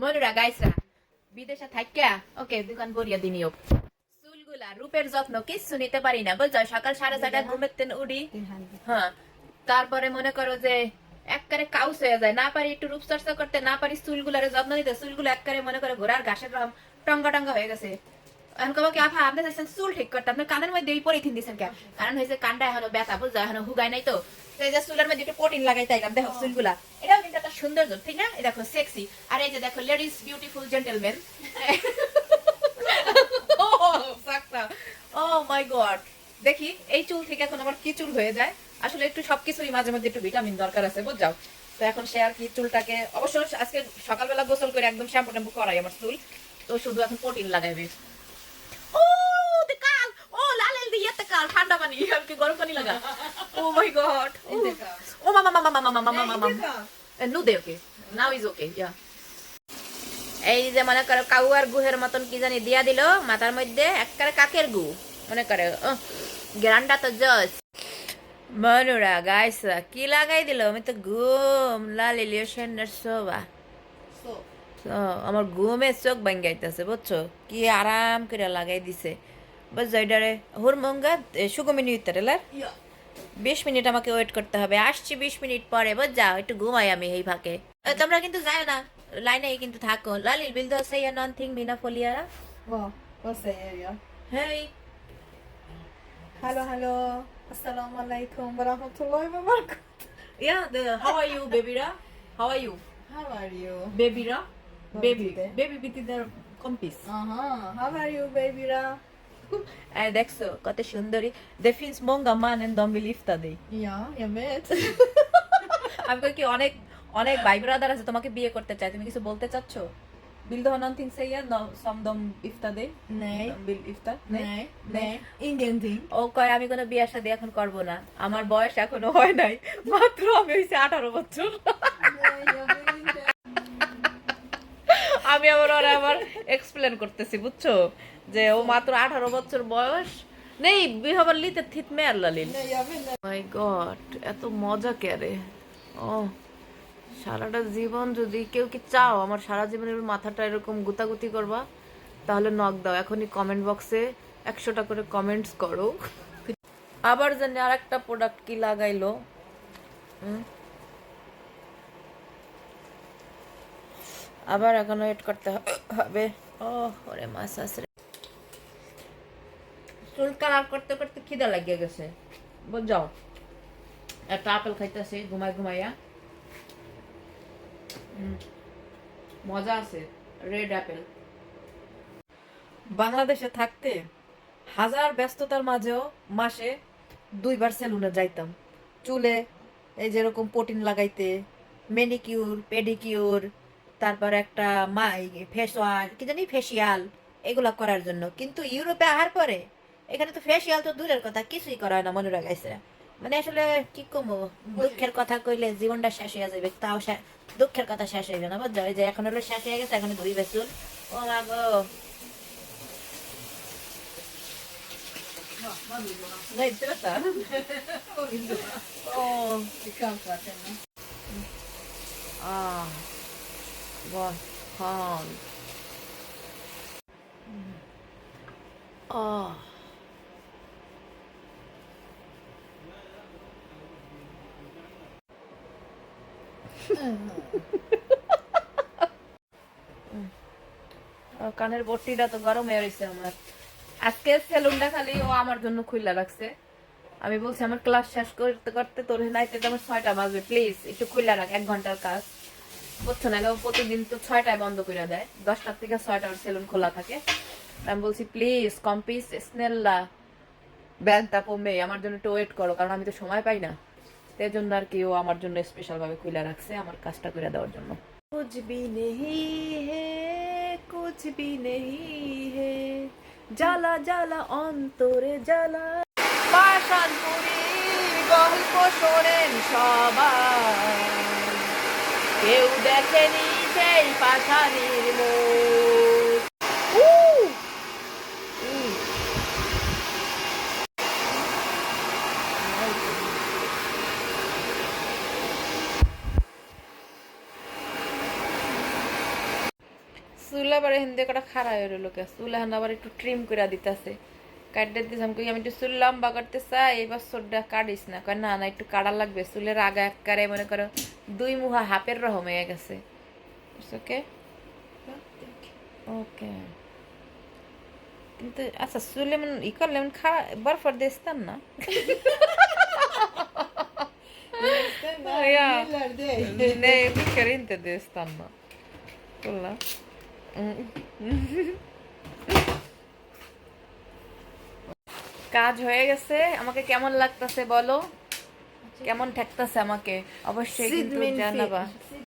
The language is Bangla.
মনুরা গাইসরা বিদেশে থাকিয়া ওকে দোকান বরিয়া দিনিও চুলগুলা রূপের যত্ন কিচ্ছু নিতে পারি না বুঝছ? সকাল সাড়ে ছটা ঘুমের তেন উঠি হ্যাঁ তারপরে মনে করো যে এককারে কাউস হয়ে যায় না পারি একটু রূপচর্চা করতে না পারি চুলগুলার যত্ন নিতে চুলগুলো এককারে মনে করে ঘোড়ার ঘাসের রং টঙ্গা টঙ্গা হয়ে গেছে। এখন কব কি আফা আপনি চাইছেন চুল ঠিক করতে আপনি কানের মধ্যে এই পরিথিন দিচ্ছেন কে? কারণ হয়েছে কানটা এখনও ব্যথা বুঝছ? এখনও হুগায় নাই তো। এই যে চুলের মধ্যে একটু প্রোটিন লাগাই তাইলাম দেখো চুলগুলা। এটাও কিন্তু সৌন্দর্য ঠিক না এই দেখো সেক্সি আর এই যে দেখো ladies beautiful gentleman oh my god দেখি এই চুল থেকে এখন আবার কি চুল হয়ে যায় আসলে একটু সবকিছুরই মাঝে মধ্যে একটু ভিটামিন দরকার আছে বুঝাও তো এখন সে আর কি চুলটাকে অবশ্য আজকে সকালবেলা গোসল করে একদম শ্যাম্পু ট্যাম্পু করাই আমার চুল তো শুধু এখন প্রোটিন লাগাইবে ও কাল ও লাল লাল দিয়ে কাল ঠান্ডা পানি আমাকে গরম পানি লাগা ও মাই গড ও মামা মামা মামা মামা মামা মামা no they okay now is ওকে ইয়া এই যে মনে করো কাউয়ার গুহের মতন কি জানি দিয়া দিল মাথার মধ্যে একবারে কাকের গু। মনে করে গ্রান্ডা তো জস মনুরা গাইসা কি লাগাই দিল? আমি তো ঘুম লাল ইলিয়েশনের সোবা তো আমার ঘুমে চোখ ভাঙ্গাইতেছে বুঝছ? কি আরাম করে লাগাই দিছে। বুঝছ এটারে? হুরমঙ্গা সুগমিনী উত্তরেলার বিশ মিনিট আমাকে ওয়েট করতে হবে আসছি বিশ মিনিট পরে বুঝ যাও একটু ঘুমাই আমি এই ফাঁকে তোমরা কিন্তু যাও না লাইনেই কিন্তু থাকো লালিল বিল দো সেই নন থিং বিনা ফলিয়ারা? Hey Hallå, hallå. Assalamu alaikum wa rahmatullahi wa barakatuh. Yeah how are you বেবিরা how are you How are you? বেবিরা বেবি? বেবি বিতি দের কম্পিস are you baby ra? এই দেখছ কত সুন্দরী. আমি কি অনেক অনেক ভাই ব্রাদার আছে তোমাকে বিয়ে করতে চাই তুমি কিছু বলতে চাচ্ছ? বিল দো någonting säga no, som de gifta dig Nej. De vill gifta Nej, nej, ingenting. ও কয় আমি কোনো বিয়ে শাদী এখন করব না। আমার বয়স এখনও হয় নাই। মাত্র আমি হইছে আঠারো বছর. আমি আবার ওরা আবার এক্সপ্লেন করতেছি বুঝছ? যে ও মাত্র আঠারো বছর বয়স। নেই বিহবার লিতে থিত মে আল্লাহ লিল। Nej, jag vill inte. My god এত মজা কেরে ও সারাটা জীবন যদি কেউ কি চাও আমার সারা জীবনের মাথাটা এরকম গুতাগুতি করবা তাহলে নক দাও। এখনই কমেন্ট বক্সে একশোটা করে কমেন্টস করো। আবার জানি আর একটা প্রোডাক্ট কি লাগাইলো? আবার এখন ওয়েট করতে হবে। ও ওরে মাসাস রে। চুল কালার করতে করতে খিদা লাগিয়ে গেছে। বুঝাও একটা আপেল খাইতেছে ঘুমাই ঘুমাইয়া। মজা আছে রেড আপেল বাংলাদেশে থাকতে হাজার ব্যস্ততার মাঝেও মাসে দুইবার সেলুনে যাইতাম। চুলে এই যেরকম প্রোটিন লাগাইতে মেনিকিউর পেডিকিউর তারপর একটা মাই ফেস ওয়াশ কি জানি ফেসিয়াল এগুলা করার জন্য। কিন্তু ইউরোপে আসার পরে এখানে তো ফেসিয়াল তো দূরের কথা কিছুই করা হয় না মনে রাখাইছে। মানে আসলে কি কমো দুঃখের কথা কইলে জীবনটা শেষ হয়ে যাবে তাও দুঃখের কথা শেষ হয়ে যাবে না বুঝছ? যে এখন হলো শেষ হয়ে গেছে এখন ধুই বেসুন ও মা গো। Nej, কানের বটিটা তো গরম হয়ে রয়েছে আমার। আজকে সেলুনটা খালি ও আমার জন্য খুইলা রাখছে। আমি বলছি, আমার ক্লাস শেষ করতে করতে তোর নাইতে আমার ছয়টা বাজবে প্লিজ একটু খুইলা রাখ, এক ঘণ্টার কাজ। বুঝছ না প্রতিদিন তো ছয়টায় বন্ধ করে দেয়। দশটার থেকে ছয়টার সেলুন খোলা থাকে। আমি বলছি প্লিজ কম্পিস, স্নেল্লা ব্যাগটা কমবে আমার জন্য একটু ওয়েট করো, কারণ আমি তো সময় পাই না। সেই জন্য আর কি ও আমার জন্য স্পেশাল ভাবে খুলে রাখছে আমার কাজটা করে দেওয়ার জন্য। কুছ ভি নেহি হে কুছ ভি নেহি হে জ্বালা জ্বালা অন্তরে জ্বালা। পাশানপুরীর গল্প শোনেন সবাই। কেউ দেখেনি সেই পাশানির মোড় আবার হিন্দি কটা খাড়া হয়ে রইল কে চুল এখন আবার একটু ট্রিম করে দিতেছে। কাটতে দিতাম কই আমি একটু চুল লম্বা করতে চাই এই বছরটা কাটিস না? কয় না না একটু কাটা লাগবে। চুলের আগা এককারে মনে করো দুই মুহা হাফের রকম হয়ে গেছে। ওকে ওকে কিন্তু আচ্ছা চুলে এমন ই করলে এমন খারাপ বরফর দিস্তাম না? Ja. Nej, jag tycker inte det stanna. Kolla. কাজ হয়ে গেছে। আমাকে কেমন লাগতেছে বলো? কেমন ঠেকতেছে আমাকে? অবশ্যই কিন্তু জানাবা.